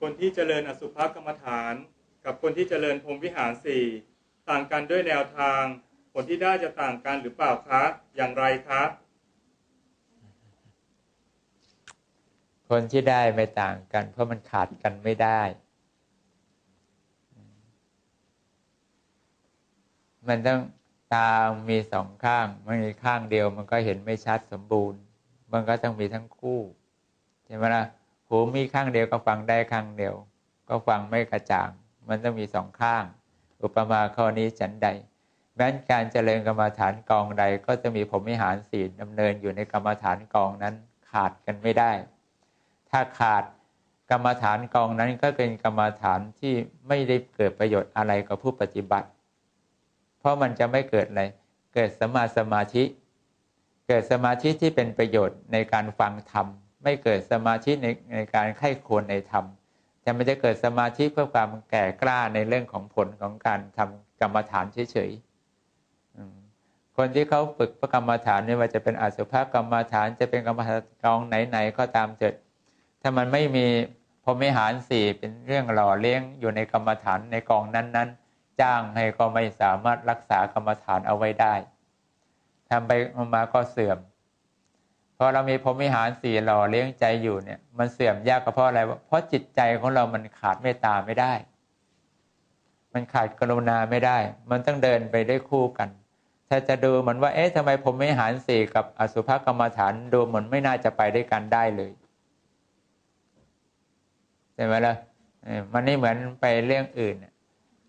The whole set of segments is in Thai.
คนที่เจริญอสุภกรรมฐาน กับคนที่เจริญพรมวิหารสี่ต่างกันด้วยแนวทาง ผลที่ได้จะต่างกันหรือเปล่าคะ อย่างไรคะ คนที่ได้ไม่ต่างกัน เพราะมันขาดกันไม่ได้ มันต้องตามีสองข้าง มันมีข้างเดียว มันก็เห็นไม่ชัดสมบูรณ์ มันก็ต้องมีทั้งคู่ ใช่ไหมล่ะ หูมีข้างเดียวก็ฟังได้ข้างเดียว ก็ฟังไม่กระจ่าง มันต้องมีสองข้าง อุปมาข้อนี้ฉันใด แม้นการเจริญกรรมฐานกองใด ก็จะมีผมวิหารศีลดำเนินอยู่ในกรรมฐานกองนั้นขาดกันไม่ได้ ถ้าขาดกรรมฐานกองนั้นก็เป็นกรรมฐานที่ไม่ได้เกิดประโยชน์อะไรกับผู้ปฏิบัติ เพราะมันจะไม่เกิดอะไร เกิดสมาสมาธิ เกิดสมาธิที่เป็นประโยชน์ในการฟังธรรม ไม่เกิดสมาธิในในการไข้ควรในธรรมแต่มันจะเกิดสมาธิเพื่อความแก่กล้าในเรื่องของผลของการทำกรรมฐานเฉยๆคนที่เขาฝึกพระกรรมฐานไม่ว่าจะเป็นอสุภกรรมฐาน จะเป็นกรรมฐานกองไหนๆก็ตามเถิดถ้ามันไม่มีพรหมิหารสี่เป็นเรื่องหล่อเลี้ยงอยู่ในกรรมฐานในกองนั้นๆ จ้างให้ก็ไม่สามารถรักษากรรมฐานเอาไว้ได้ทำไปมาก็เสื่อม พอเรามีพรหมิหารสี่หล่อเลี้ยงใจอยู่เนี่ย มันเสื่อมยากก็เพราะอะไรเพราะจิตใจของเรามันขาดเมตตาไม่ได้ มันขาดกรุณาไม่ได้ มันต้องเดินไปได้คู่กัน ถ้าจะดูเหมือนว่า เอ๊ะทำไมผมไม่หารสี่กับอสุภกรรมฐานดูเหมือนไม่น่าจะไปได้กันได้เลยใช่ไหมล่ะมันนี่เหมือนไปเรื่องอื่น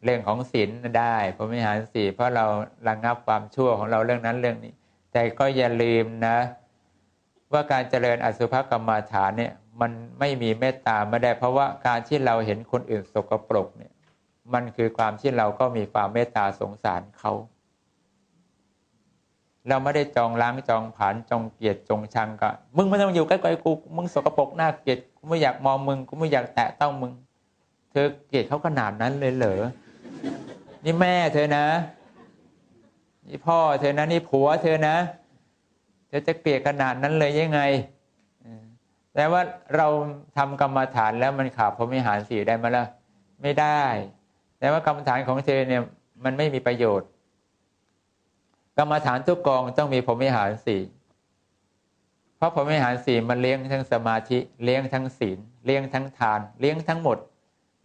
เรื่องของศีลได้ผมไม่หารสี่เพราะเราระงงับความชั่วของเราเรื่องนั้นเรื่องนี้ แต่ก็อย่าลืมนะ ว่าการเจริญอสุภกรรมฐานเนี่ยมันไม่มีเมตตาไม่ได้ เพราะว่าการที่เราเห็นคนอื่นสกปรกเนี่ยมันคือความที่เราก็มีความเมตตาสงสารเขา เราไม่ได้จองล้างจองผานจองเกลียดจงชังก็มึงไม่ต้องอยู่ใกล้ๆกูมึงสกปรกน่าเกลียดกูไม่อยากมองมึงกูไม่อยากแตะต้องมึง เธอเกลียดเขาขนาดนั้นเลยเหรอนี่แม่เธอนะ นี่พ่อเธอนะนี่ผัวเธอนะ เธอจะเกลียดขนาดนั้นเลยยังไงแต่ว่าเราทำกรรมฐานแล้วมันขาดพรหมิหารสี่ได้ไหมล่ะไม่ได้ แต่ว่ากรรมฐานของเธอเนี่ยมันไม่มีประโยชน์ กรรมฐานทุกกองต้องมีพรหมิหารสี่เพราะพรหมิหารสี่มันเลี้ยงทั้งสมาธิเลี้ยงทั้งศีลเลี้ยงทั้งทาน เลี้ยงทั้งหมด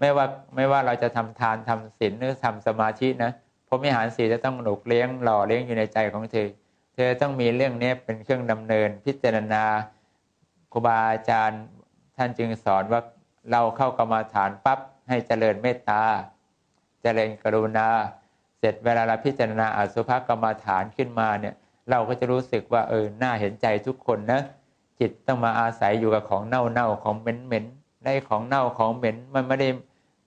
ไม่ว่าไม่ว่าเราจะทำทานทำศีลหรือทำสมาธินะพรหมิหารสี่จะต้องหนุกเลี้ยงหล่อเลี้ยงอยู่ในใจของเธอ เธอต้องมีเรื่องนี้เป็นเครื่องดำเนินพิจารณาครูบาอาจารย์ท่านจึงสอนว่าเราเข้ากรรมาฐานปั๊บให้เจริญเมตตา เจริญกรุณา เสร็จเวลาเราพิจารณาอสุภกรรมาฐานขึ้นมาเนี่ยเราก็จะรู้สึกว่าเออน่าเห็นใจทุกคนนะจิตต้องมาอาศัยอยู่กับของเน่าๆของเหม็นๆได้ของเน่าของเหม็นมันไม่ได้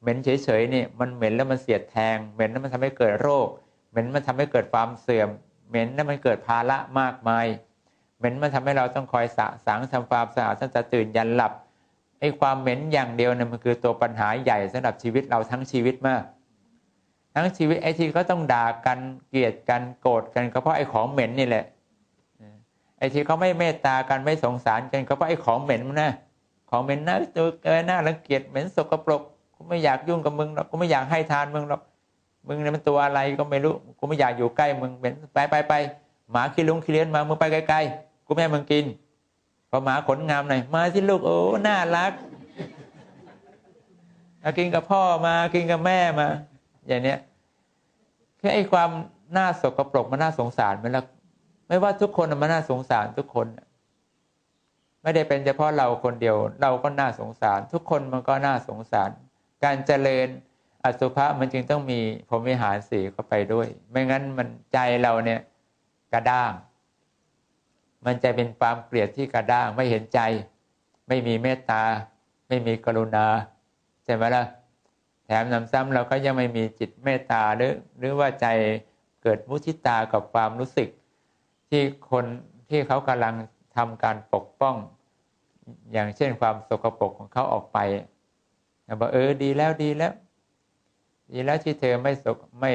เหม็นเฉยๆนี่มันเหม็นแล้วมันเสียดแทงเหม็นแล้วมันทำให้เกิดโรคเหม็นมันทำให้เกิดความเสื่อม เหม็นแล้วมันเกิดภาระมากมาย เหม็นมันทำให้เราต้องคอยสะสางทำความสะอาดตั้งแต่ตื่นยันหลับไอ้ความเหม็นอย่างเดียวเนี่ยมันคือตัวปัญหาใหญ่สำหรับชีวิตเราทั้งชีวิตมาก ทั้งชีวิตไอ้ที่ก็ต้องด่ากันเกลียดกันโกรธกันก็เพราะไอ้ของเหม็นนี่แหละไอ้ที่เขาไม่เมตตากันไม่สงสารกันก็เพราะไอ้ของเหม็นนะ ของเหม็นน่าตัวเกินหน้ารังเกียจเหม็นสกปรกกูไม่อยากยุ่งกับมึงหรอกกูไม่อยากให้ทานมึงหรอก มึงเนี่ยมันตัวอะไรก็ไม่รู้กูไม่อยากอยู่ใกล้มึงเหม็นไปไปไปหมาขี้ลุงขี้เลี้ยนมามึงไปไกลๆกูแม่มึงกินพอหมาขนงามหน่อยมาสิลูกโอ้น่ารักมากินกับพ่อมากินกับแม่มา อย่างเนี้ยแค่ไอ้ความน่าสกปรกมันน่าสงสารไหมล่ะไม่ว่าทุกคนมันน่าสงสารทุกคนไม่ได้เป็นเฉพาะเราคนเดียว เราก็น่าสงสาร ทุกคนมันก็น่าสงสาร การเจริญ อสุภะมันจึงต้องมีพรหมิหารสีเข้าไปด้วย ไม่งั้นมันใจเราเนี่ยกระด้าง มันจะเป็นความเกลียดที่กระด้าง ไม่เห็นใจ ไม่มีเมตตา ไม่มีกรุณาใช่ไหมล่ะแถมนำซ้ำเราก็ยังไม่มีจิตเมตตาหรือหรือว่าใจเกิดมุทิตากับความรู้สึก ที่คนที่เขากำลังทำการปกป้อง อย่างเช่นความสกปรกของเขาออกไปบอกเออดีแล้วดีแล้ว ดีแล้วที่เธอไม่สกไม่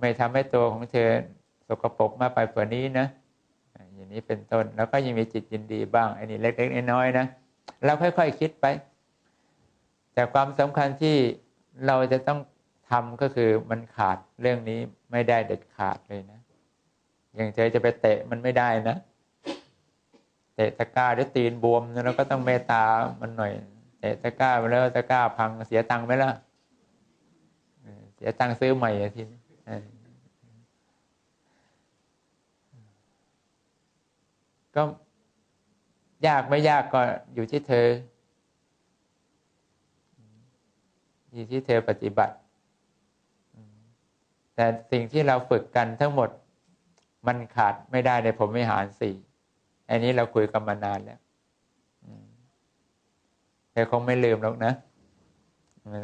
ไม่ทำให้ตัวของเธอสกปรกมากไปกว่านี้นะอย่างนี้เป็นต้นแล้วก็ยังมีจิตยินดีบ้างอันนี้เล็กๆน้อยๆนะเราค่อยๆคคิดไป แต่ความสำคัญที่เราจะต้องทำก็คือมันขาดเรื่องนี้ไม่ได้เด็ดขาดเลยนะ อย่างเธอจะไปเตะมันไม่ได้นะเตะตะกร้าด้วยตีนบวมนะเราก็ต้องเมตตามันหน่อยเตะตะกร้าไปแล้วตะกร้าพังเสียตังค์ไหมล่ะ เสียตังค์ซื้อใหม่ทีนี้ก็ยากไม่ยากก็อยู่ที่เธอ อยู่ที่เธอปฏิบัติ แต่สิ่งที่เราฝึกกันทั้งหมดมันขาดไม่ได้ในผมวิหารสี่ อันนี้เราคุยกันมานานแล้วเธอคงไม่ลืมหรอกนะ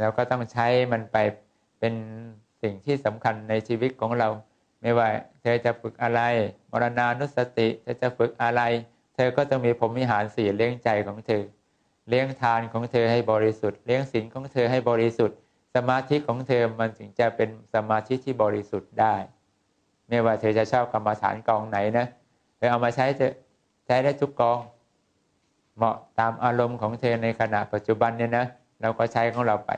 เราก็ต้องใช้มันไป เป็นสิ่งที่สำคัญในชีวิตของเรา ไม่ว่าเธอจะฝึกอะไร มรณานุสติเธอจะฝึกอะไร เธอก็ต้องมีผมวิหารสี่เลี้ยงใจของเธอ เลี้ยงทานของเธอให้บริสุทธิ์ เลี้ยงศีลของเธอให้บริสุทธิ์ สมาธิของเธอมันถึงจะเป็นสมาธิที่บริสุทธิ์ได้ ไม่ว่าเธอจะชอบกรรมฐานกองไหนนะเธอเอามาใช้เธอใช้ได้ทุกกอง เหมาะตามอารมณ์ของเธอในขณะปัจจุบันเนี่ยนะเราก็ใช้ของเราไป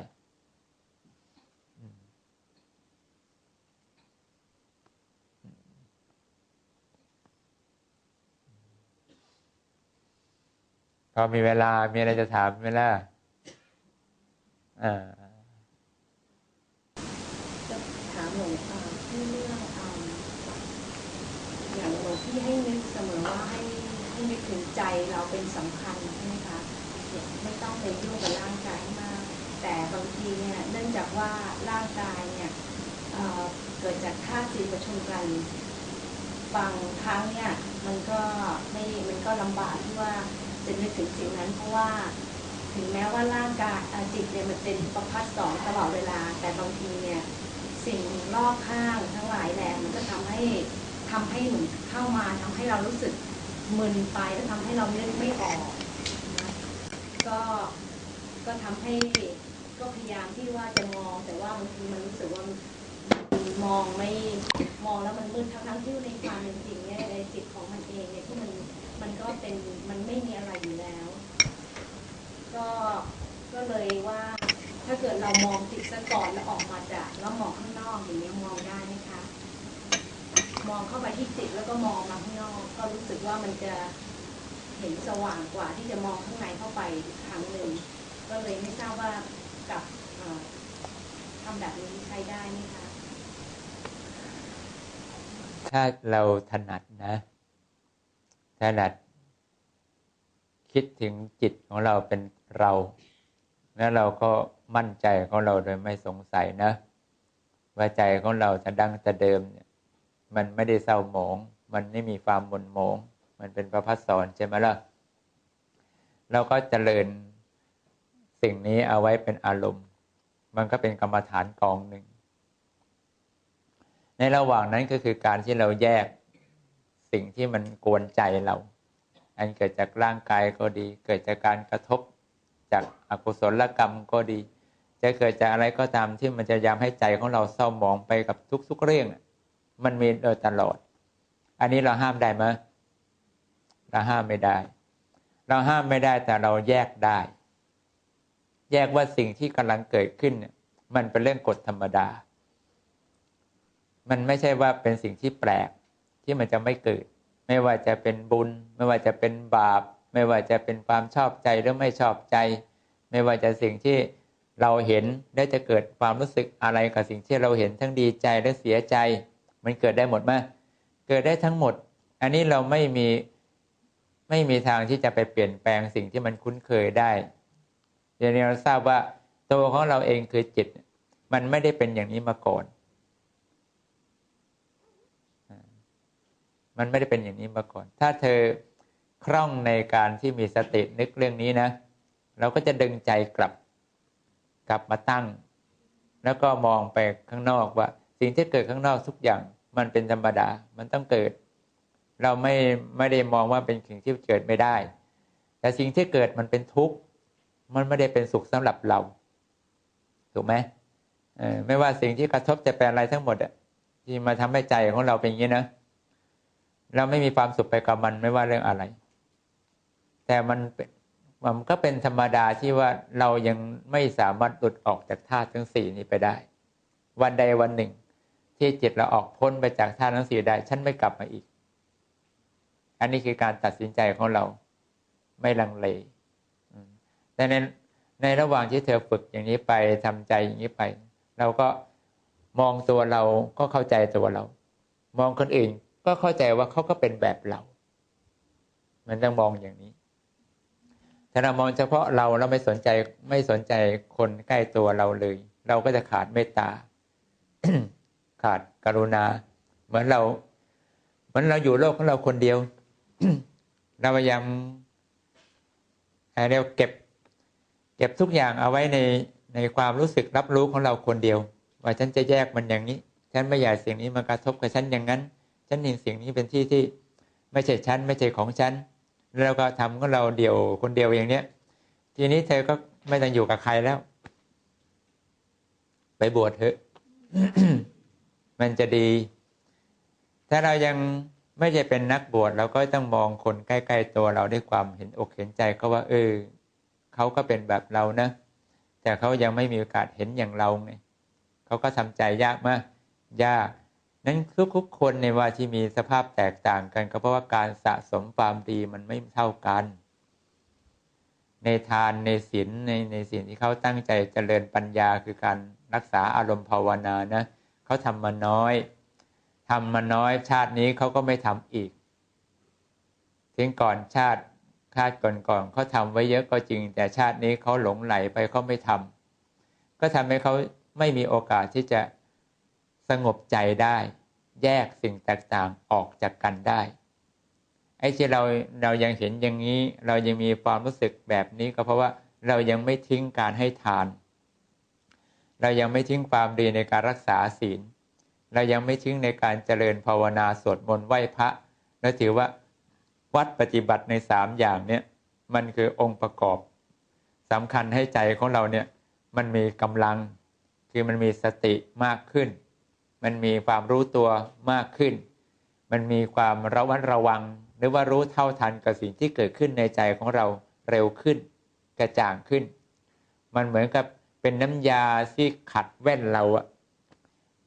พอมีเวลา มีอะไรจะถามไหมล่ะอ่าจะถามหลวงตาที่เรื่องอ่าอย่างหลวงพี่ให้นึกเสมอว่าให้ให้นึกถึงใจเราเป็นสำคัญใช่ไหมคะเนี่ยไม่ต้องไปยุ่งกับร่างกายมาก แต่บางทีเนี่ยเนื่องจากว่าร่างกายเนี่ยเเกิดจากธาตุสี่ประชุมกันบางครั้งเนี่ยมันก็ไม่มันก็ลำบากที่ว่า จะนึกถึงสิ่งนั้นเพราะว่า ถึงแม้ว่าร่างกายอาจิตเนี่ยมันเป็นประพัดสองตลอดเวลา แต่บางทีเนี่ยสิ่งรอบข้างทั้งหลายแหล่มันก็ทำให้ทำให้เหมือนเข้ามาทำให้เรารู้สึกมึนไปแล้วทำให้เรานึกไม่ออกนะก็ก็ทำให้ก็พยายามที่ว่าจะมอง แต่ว่าบางทีมันรู้สึกว่ามันมองไม่มองแล้วมันมืดทั้งทั้งที่ในความเป็นจริงเนี่ยในจิตของมันเองเนี่ยที่มัน มันก็เป็นมันไม่มีอะไรอยู่แล้ว ก็ก็เลยว่า ถ้าเกิดเรามองจิตซะก่อนแล้วออกมาจากแล้วมองข้างนอกอย่างนี้มองได้ไหมคะมองเข้าไปที่จิตแล้วก็มองมาข้างนอก ก็รู้สึกว่ามันจะเห็นสว่างกว่าที่จะมองข้างในเข้าไปครั้งหนึ่งก็เลยไม่ทราบว่ากับทำแบบนี้ใช้ได้ไหมคะถ้าเราถนัดนะ ถนัดคิดถึงจิตของเราเป็นเรา แล้วเราก็มั่นใจของเราโดยไม่สงสัยนะ ว่าใจของเราจะดังแต่เดิมเนี่ยมันไม่ได้เศร้าหมอง มันไม่มีความหม่นหมอง มันเป็นประพัสสอนใช่ไหมล่ะ เราก็เจริญสิ่งนี้เอาไว้เป็นอารมณ์ มันก็เป็นกรรมฐานกองหนึ่ง ในระหว่างนั้นก็คือการที่เราแยก สิ่งที่มันกวนใจเรา อันเกิดจากร่างกายก็ดี เกิดจากการกระทบจากอากุศลกรรมก็ดี จะเกิดจากอะไรก็ตามที่มันจะยำให้ใจของเราเศร้าหมองไปกับทุกๆเรื่อง มันมีโดยตลอด อันนี้เราห้ามได้ไหมเราห้ามไม่ได้ เราห้ามไม่ได้แต่เราแยกได้ แยกว่าสิ่งที่กำลังเกิดขึ้นเนี่ยมันเป็นเรื่องกฎธรรมดา มันไม่ใช่ว่าเป็นสิ่งที่แปลก ที่มันจะไม่เกิด ไม่ว่าจะเป็นบุญ ไม่ว่าจะเป็นบาป ไม่ว่าจะเป็นความชอบใจหรือไม่ชอบใจ ไม่ว่าจะสิ่งที่เราเห็นได้จะเกิดความรู้สึกอะไรกับสิ่งที่เราเห็นทั้งดีใจและเสียใจ มันเกิดได้หมดไหมเกิดได้ทั้งหมด อันนี้เราไม่มีไม่มีทางที่จะไปเปลี่ยนแปลงสิ่งที่มันคุ้นเคยได้เดี๋ยวนี้เราทราบว่าตัวของเราเองคือจิต มันไม่ได้เป็นอย่างนี้มาก่อน มันไม่ได้เป็นอย่างนี้มาก่อน ถ้าเธอคล่องในการที่มีสตินึกเรื่องนี้นะ เราก็จะดึงใจกลับกลับมาตั้ง แล้วก็มองไปข้างนอกว่า สิ่งที่เกิดข้างนอกทุกอย่างมันเป็นธรรมดา มันต้องเกิด เราไม่ไม่ได้มองว่าเป็นสิ่งที่เกิดไม่ได้ แต่สิ่งที่เกิดมันเป็นทุกข์ มันไม่ได้เป็นสุขสำหรับเรา ถูกไหมเออไม่ว่าสิ่งที่กระทบจะเป็นอะไรทั้งหมดอะที่มาทำให้ใจของเราเป็นอย่างนี้นะ เราไม่มีความสุขไปกับมันไม่ว่าเรื่องอะไร แต่มันเป็นมันก็เป็นธรรมดาที่ว่าเรายังไม่สามารถหลุดออกจากธาตุทั้งสี่นี้ไปได้ วันใดวันหนึ่ง ที่จิตเราออกพ้นไปจากธาตุทั้งสี่ได้ฉันไม่กลับมาอีก อันนี้คือการตัดสินใจของเรา ไม่ลังเลแต่ในในระหว่างที่เธอฝึกอย่างนี้ไปทำใจอย่างนี้ไป เราก็มองตัวเราก็เข้าใจตัวเรา มองคนอื่น ก็เข้าใจว่าเขาก็เป็นแบบเรา มันต้องมองอย่างนี้ ถ้าเรามองเฉพาะเราเราไม่สนใจไม่สนใจคนใกล้ตัวเราเลย เราก็จะขาดเมตตา ขาดกรุณา เหมือนเรา เหมือนเราอยู่โลกของเราคนเดียว เราพยายามเรียกเก็บ เก็บทุกอย่างเอาไว้ในในความรู้สึกรับรู้ของเราคนเดียว ว่าฉันจะแยกมันอย่างนี้ ฉันไม่อยากสิ่งนี้มากระทบกับฉันอย่างนั้น ฉันเห็นสิ่งนี้เป็นที่ที่ไม่ใช่ฉันไม่ใช่ของฉันแล้วก็ทำของเราเดียวคนเดียวอย่างเนี้ย ทีนี้เธอก็ไม่ต้องอยู่กับใครแล้ว ไปบวชเถอะ มันจะดี ถ้าเรายังไม่ใช่เป็นนักบวชเราก็ต้องมองคนใกล้ ๆ ตัวเราด้วยความเห็นอกเห็นใจเขาว่า เออเขาก็เป็นแบบเรานะแต่เขายังไม่มีโอกาสเห็นอย่างเราไงเขาก็ทำใจยากมากยาก นั้นทุกๆคนในว่าที่มีสภาพแตกต่างกันก็เพราะว่าการสะสมความดีมันไม่เท่ากัน ในทานในศีลในในสิ่งที่เขาตั้งใจเจริญปัญญาคือการรักษาอารมณ์ภาวนานะเขาทำมาน้อยทำมาน้อยชาตินี้เขาก็ไม่ทำอีกถึงก่อนชาติชาติก่อนๆเขาทำไว้เยอะก็จริง แต่ชาตินี้เขาหลงไหลไปเขาไม่ทำก็ทำให้เขาไม่มีโอกาสที่จะ สงบใจได้ แยกสิ่งแตกต่างออกจากกันได้ ไอ้ที่เราเรายังเห็นอย่างนี้ เรายังมีความรู้สึกแบบนี้ก็เพราะว่าเรายังไม่ทิ้งการให้ทาน เรายังไม่ทิ้งความดีในการรักษาศีล เรายังไม่ทิ้งในการเจริญภาวนาสวดมนต์ไหว้พระและถือว่าวัดปฏิบัติในสามอย่างเนี่ยมันคือองค์ประกอบสำคัญให้ใจของเราเนี่ยมันมีกำลังคือมันมีสติมากขึ้น มันมีความรู้ตัวมากขึ้น มันมีความระวัดระวัง หรือว่ารู้เท่าทันกับสิ่งที่เกิดขึ้นในใจของเราเร็วขึ้น กระจ่างขึ้น มันเหมือนกับเป็นน้ำยาที่ขัดแว่นเราอะ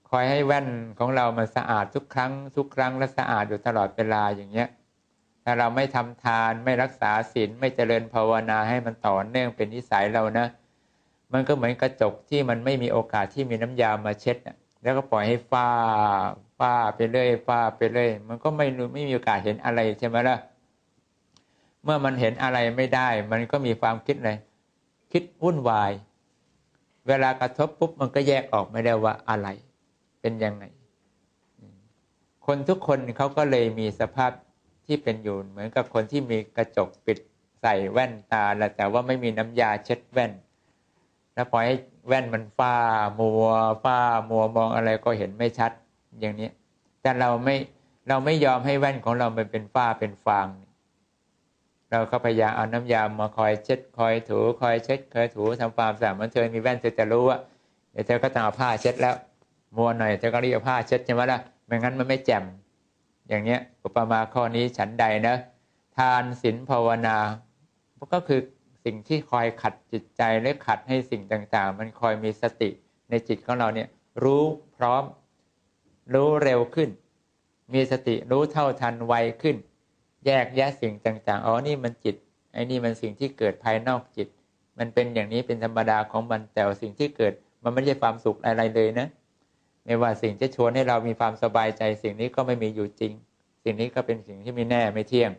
คอยให้แว่นของเรามันสะอาดทุกครั้ง ทุกครั้งและสะอาดอยู่ตลอดเวลาอย่างเงี้ยถ้าเราไม่ทำทานไม่รักษาศีลไม่เจริญภาวนาให้มันต่อเนื่องเป็นนิสัยเรานะ มันก็เหมือนกระจกที่มันไม่มีโอกาสที่มีน้ำยามาเช็ด แล้วก็ปล่อยให้ฟ้าฟ้าไปเรื่อยฟ้าไปเรื่อยมันก็ไม่รู้ไม่มีโอกาสเห็นอะไรใช่ไหมล่ะเมื่อมันเห็นอะไรไม่ได้ มันก็มีความคิดเลยคิดวุ่นวาย เวลากระทบปุ๊บมันก็แยกออกไม่ได้ว่าอะไร เป็นยังไง คนทุกคนเขาก็เลยมีสภาพที่เป็นอยู่เหมือนกับคนที่มีกระจกปิดใส่แว่นตาแล้วแต่ว่าไม่มีน้ำยาเช็ดแว่น แล้วปล่อยให้แว่นมันฟ้ามัวฟ้ามัวมองอะไรก็เห็นไม่ชัดอย่างนี้ แต่เราไม่เราไม่ยอมให้แว่นของเรามันเป็นฝ้าเป็นฟาง เราก็พยายามเอาน้ำยามาคอยเช็ดคอยถูคอยเช็ดคอยถูทำความสะอาดมันเธอมีแว่นเธอจะรู้ว่าเดี๋ยวเธอก็ต้องเอาผ้าเช็ดแล้วมัวหน่อยเธอก็รีบเอาผ้าเช็ดใช่ไหมล่ะไม่งั้นมันไม่แจ่มอย่างเนี้ยอุปมาข้อนี้ฉันใดนะ ทานศีลภาวนาก็คือ สิ่งที่คอยขัดจิตใจและขัดให้สิ่งต่างๆ มันคอยมีสติในจิตของเราเนี่ยรู้พร้อม รู้เร็วขึ้น มีสติรู้เท่าทันไวขึ้น แยกแยะสิ่งต่างๆอ๋อนี่มันจิตไอ้นี่มันสิ่งที่เกิดภายนอกจิต มันเป็นอย่างนี้เป็นธรรมดาของมันแต่สิ่งที่เกิดมันไม่ใช่ความสุขอะไรเลยนะ ไม่ว่าสิ่งจะชวนให้เรามีความสบายใจ สิ่งนี้ก็ไม่มีอยู่จริง สิ่งนี้ก็เป็นสิ่งที่ไม่แน่ไม่เที่ยง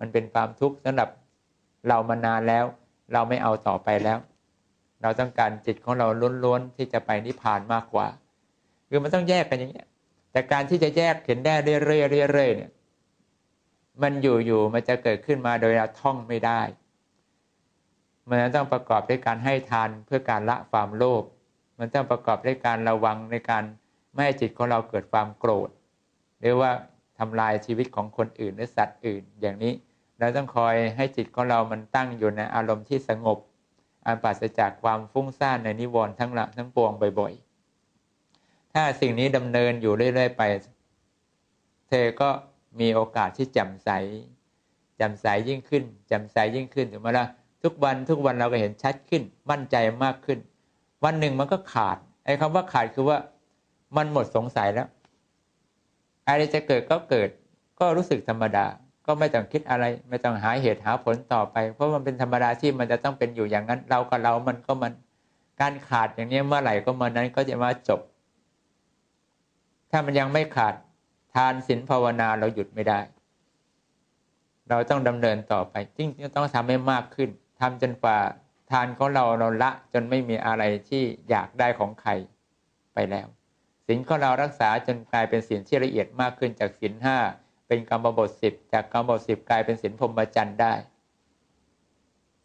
มันเป็นความทุกข์สำหรับเรามานานแล้ว เราไม่เอาต่อไปแล้ว เราต้องการจิตของเราล้วนๆที่จะไปนิพพานมากกว่า คือมันต้องแยกกันอย่างเงี้ย แต่การที่จะแยกเห็นได้เรื่อยๆเรื่อยๆเนี่ย มันอยู่ๆมันจะเกิดขึ้นมาโดยเราท่องไม่ได้ มันต้องประกอบด้วยการให้ทานเพื่อการละความโลภ มันต้องประกอบด้วยการระวังในการไม่ให้จิตของเราเกิดความโกรธ หรือว่าทำลายชีวิตของคนอื่นหรือสัตว์อื่นอย่างนี้ เราต้องคอยให้จิตของเรามันตั้งอยู่ในอารมณ์ที่สงบอันปราศจากความฟุ้งซ่านในนิวรณ์ทั้งละทั้งปวงบ่อยๆ ถ้าสิ่งนี้ดำเนินอยู่เรื่อย ๆ ไป เธอก็มีโอกาสที่แจ่มใสแจ่มใสยิ่งขึ้นแจ่มใสยิ่งขึ้นถึงเมื่อละทุกวันทุกวันเราก็เห็นชัดขึ้น มั่นใจมากขึ้น วันหนึ่งมันก็ขาดไอ้คำว่าขาดคือว่ามันหมดสงสัยแล้วอะไรจะเกิดก็เกิดก็รู้สึกธรรมดา ก็ไม่ต้องคิดอะไร ไม่ต้องหาเหตุหาผลต่อไป เพราะมันเป็นธรรมดาที่มันจะต้องเป็นอยู่อย่างนั้น เรากับเรามันก็มันการขาดอย่างนี้เมื่อไหร่ก็เมื่อนั้นก็จะมาจบ ถ้ามันยังไม่ขาดทานศีลภาวนาเราหยุดไม่ได้ เราต้องดำเนินต่อไปจริงๆต้องทำให้มากขึ้นทำจนกว่าทานของเราเราละจนไม่มีอะไรที่อยากได้ของใครไปแล้วศีลของเรารักษาจนกลายเป็นศีลที่ละเอียดมากขึ้นจากศีลห้า เป็นกรรมบทสิบจากกรรมบทสิบกลายเป็นศีลพรหมจรรย์ได้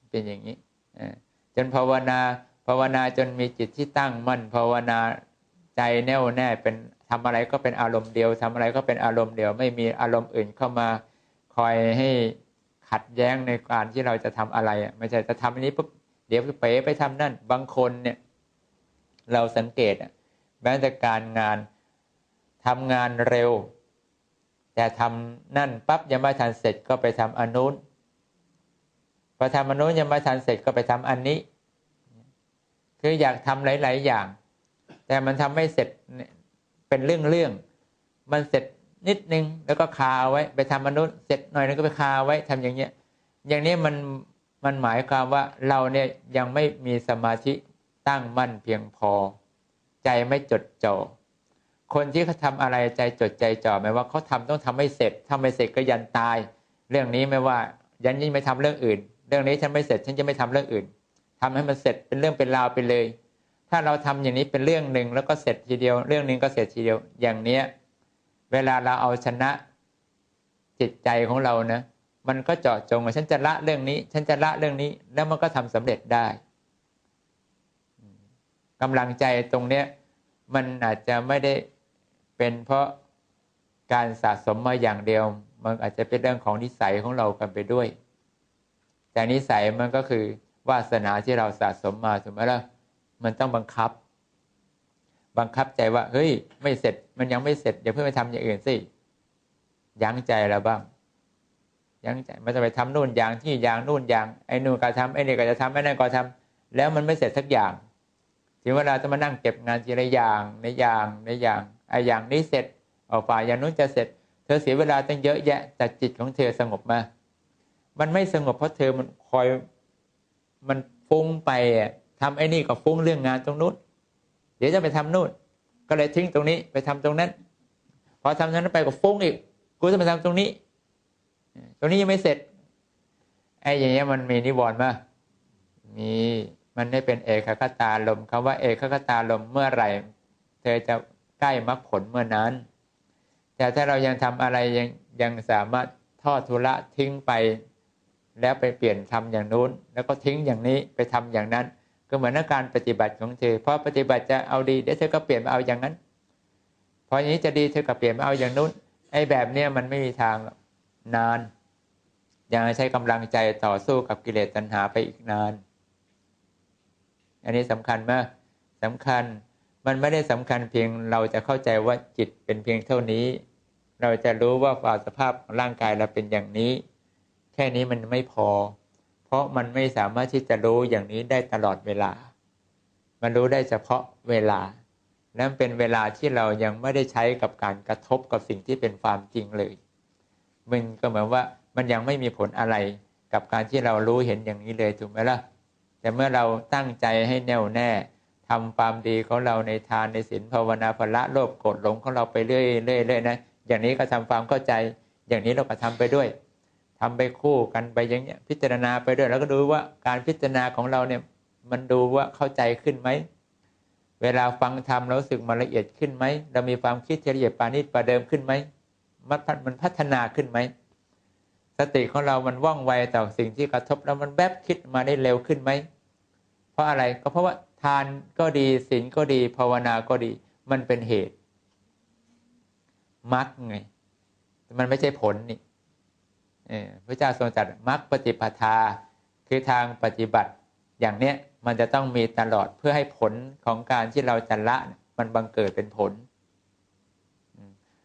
เป็นอย่างนี้จนภาวนาภาวนาจนมีจิตที่ตั้งมั่นภาวนาใจแน่วแน่เป็นทำอะไรก็เป็นอารมณ์เดียวทำอะไรก็เป็นอารมณ์เดียว ไม่มีอารมณ์อื่นเข้ามาคอยให้ขัดแย้งในการที่เราจะทำอะไรอะไม่ใช่จะทำอันนี้ปุ๊บเดี๋ยวเป๋ไปทำนั่น บางคนเนี่ยเราสังเกตอะแม้แต่การงานทำงานเร็ว แต่ทำนั่นปั๊บยังไม่ทันเสร็จก็ไปทำอันนู้นพอทำอันนู้นยังไม่ทันเสร็จก็ไปทำอันนี้ คืออยากทำหลาย ๆ อย่าง แต่มันทำไม่เสร็จเป็นเรื่องๆมันเสร็จนิดนึงแล้วก็คาไว้ ไปทำมนุษย์เสร็จหน่อยนึงก็ไปคาไว้ทำอย่างเงี้ย อย่างนี้มันมันหมายความว่าเราเนี่ยยังไม่มีสมาธิตั้งมั่นเพียงพอ ใจไม่จดจ่อ คนที่เขาทาอะไรใจจดใจจ่อหมว่าเขาทำต้องทำให้เสร็จทำไม่เสร็จก็ยันตาย เรื่องนี้ไม่ว่ายันยิ่งไม่ทำเรื่องอื่น เรื่องนี้ฉันไม่เสร็จฉันจะไม่ทำเรื่องอื่นทำให้มันเสร็จเป็นเรื่องเป็นราวไปเลย ถ้าเราทำอย่างนี้เป็นเรื่องหนึ่งแล้วก็เสร็จทีเดียว เรื่องหนึ่งก็เสร็จทีเดียวอย่างเนี้ยเวลาเราเอาชนะจิตใจของเรานะมันก็เจาะจงว่าฉันจะละเรื่องนี้ ฉันจะละเรื่องนี้ แล้วมันก็ทำสำเร็จได้กำลังใจตรงเนี้ยมันอาจจะไม่ได้ เป็นเพราะการสะสมมาอย่างเดียว มันอาจจะเป็นเรื่องของนิสัยของเรากันไปด้วย แต่นิสัยมันก็คือวาสนาที่เราสะสมมาถูกไหมล่ะมันต้องบังคับ บังคับใจว่า เฮ้ย ไม่เสร็จมันยังไม่เสร็จเดี๋ยวเพื่อไปทำอย่างอื่นสิยั้งใจเราบ้าง ยั้งใจมันจะไปทำนู่นอย่างที่อย่างนู่นอย่างไอ้นู่นก็ทำไอ้นี่ก็จะทำไอ้นั่นก็ทำแล้วมันไม่เสร็จสักอย่างถึงเวลาจะมานั่งเก็บงานทีละอย่างในอย่างในอย่าง ไอ้อย่างนี้เสร็จออกฝ่ายอย่างนู้นจะเสร็จ เธอเสียเวลาตั้งเยอะแยะ แต่จิตของเธอสงบมา มันไม่สงบเพราะเธอมันคอยมันฟุ้งไปอะทำไอ้นี่ก็ฟุ้งเรื่องงานตรงนู้นเดี๋ยวจะไปทำนู่น ก็เลยทิ้งตรงนี้ไปทำตรงนั้น พอทำตรงนั้นไปก็ฟุ้งอีกกูจะไปทำตรงนี้ ตรงนี้ยังไม่เสร็จไอ้อย่างเงี้ยมันมีนิวรณ์มามีมันได้เป็นเอกคตาลมคำว่าเอกคตาลมเมื่อไหร่ เธอจะ ใกล้มรรคผลเมื่อนั้น แต่ถ้าเรายังทำอะไรยังยังสามารถทอดทุระทิ้งไป แล้วไปเปลี่ยนทำอย่างนู้น แล้วก็ทิ้งอย่างนี้ไปทำอย่างนั้น ก็เหมือนนการปฏิบัติของเธอ เพราะปฏิบัติจะเอาดีเดี๋ยวเธอก็เปลี่ยนมาเอาอย่างนั้น พออย่างนี้จะดีเธอก็เปลี่ยนมาเอาอย่างนู้นไอ้แบบเนี้ยมันไม่มีทางนานยังใช้กำลังใจต่อสู้กับกิเลสตัณหาไปอีกนาน อันนี้สำคัญมากสำคัญ มันไม่ได้สำคัญเพียงเราจะเข้าใจว่าจิตเป็นเพียงเท่านี้ เราจะรู้ว่าความสภาพของร่างกายเราเป็นอย่างนี้ แค่นี้มันไม่พอ เพราะมันไม่สามารถที่จะรู้อย่างนี้ได้ตลอดเวลา มันรู้ได้เฉพาะเวลาและเป็นเวลาที่เรายังไม่ได้ใช้กับการกระทบกับสิ่งที่เป็นความจริงเลย มันก็เหมือนว่ามันยังไม่มีผลอะไรกับการที่เรารู้เห็นอย่างนี้เลยถูกไหมล่ะ แต่เมื่อเราตั้งใจให้แน่วแน่ ทำความดีของเราในทานในศีลภาวนาพละโลภโกรธหลงของเราไปเรื่อยๆนะอย่างนี้ก็ทำความเข้าใจ อย่างนี้เราก็ทำไปด้วยทำไปคู่กันไปอย่างเงี้ยพิจารณาไปด้วยแล้วก็ดูว่าการพิจารณาของเราเนี่ยมันดูว่าเข้าใจขึ้นไหมเวลาฟังธรรมเราสึกมันละเอียดขึ้นไหมเรามีความคิดละเอียดปานิชประเดิมขึ้นไหมมันมันพัฒนาขึ้นไหมสติของเรามันว่องไวต่อสิ่งที่กระทบแล้วมันแบบคิดมาได้เร็วขึ้นไหมเพราะอะไรก็เพราะว่า ทานก็ดีศีลก็ดี ภาวนาก็ดี มันเป็นเหตุมักไง มันไม่ใช่ผลนี่พระเจ้าทรงจัดมรรคปฏิปทาคือทางปฏิบัติอย่างเนี้ยมันจะต้องมีตลอดเพื่อให้ผลของการที่เราจะละมันบังเกิดเป็นผล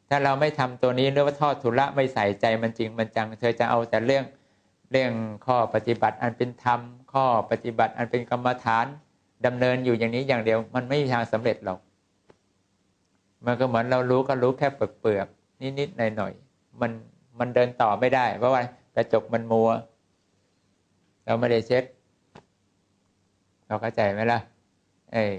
ถ้าเราไม่ทำตัวนี้เรียกว่าทอดทุระไม่ใส่ใจมันจริงมันจัง เธอจะเอาแต่เรื่องเรื่องข้อปฏิบัติอันเป็นธรรม ข้อปฏิบัติอันเป็นกรรมฐาน ดำเนินอยู่อย่างนี้อย่างเดียว มันไม่มีทางสำเร็จหรอก มันก็เหมือนเรารู้ก็รู้แค่เปลือกๆนิดๆหน่อยๆมันมันเดินต่อไม่ได้ เพราะว่ากระจกมันมัว เราไม่ได้เช็ค เราเข้าใจไหมล่ะ เออ